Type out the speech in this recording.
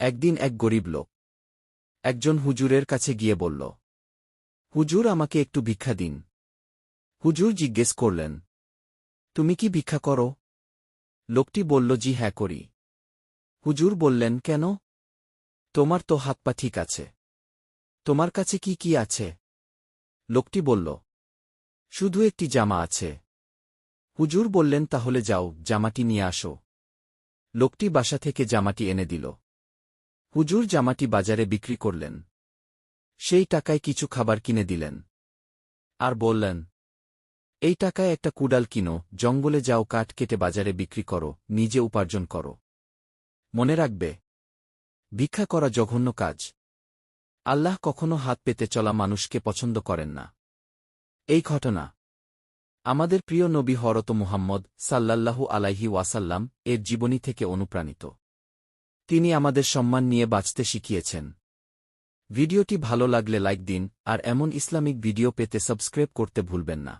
একদিন এক গরিব লোক, একজন হুজুরের কাছে গিয়ে বলল, হুজুর, আমাকে একটু ভিক্ষা দিন। হুজুর জিজ্ঞেস করলেন, তুমি কি ভিক্ষা করো? লোকটি বলল, জি হ্যাঁ করি। হুজুর বললেন, কেন? তোমার তো হাত পা ঠিক আছে। তোমার কাছে কি কি আছে? লোকটি বলল, শুধু একটি জামা আছে। হুজুর বললেন, তাহলে যাও, জামাটি নিয়ে আসো। লোকটি বাসা থেকে জামাটি এনে দিল। হুজুর জামাটি বাজারে বিক্রি করলেন। সেই টাকায় কিছু খাবার কিনে দিলেন। আর বললেন, এই টাকায় একটা কুডাল কিনো, জঙ্গলে যাও, কাঠ কেটে বাজারে বিক্রি করো, নিজে উপার্জন করো। মনে রাখবে, ভিক্ষা করা জঘন্য কাজ। আল্লাহ কখনো হাত পেতে চলা মানুষকে পছন্দ করেন না। এই ঘটনা, আমাদের প্রিয় নবী হরত মুহাম্মদ সাল্লাল্লাহু আলাইহি ওয়াসাল্লাম এর জীবনী থেকে অনুপ্রাণিত। তিনি আমাদের সম্মান নিয়ে বাঁচতে শিখিয়েছেন। ভিডিওটি ভালো লাগলে লাইক দিন, আর এমন ইসলামিক ভিডিও পেতে সাবস্ক্রাইব করতে ভুলবেন না।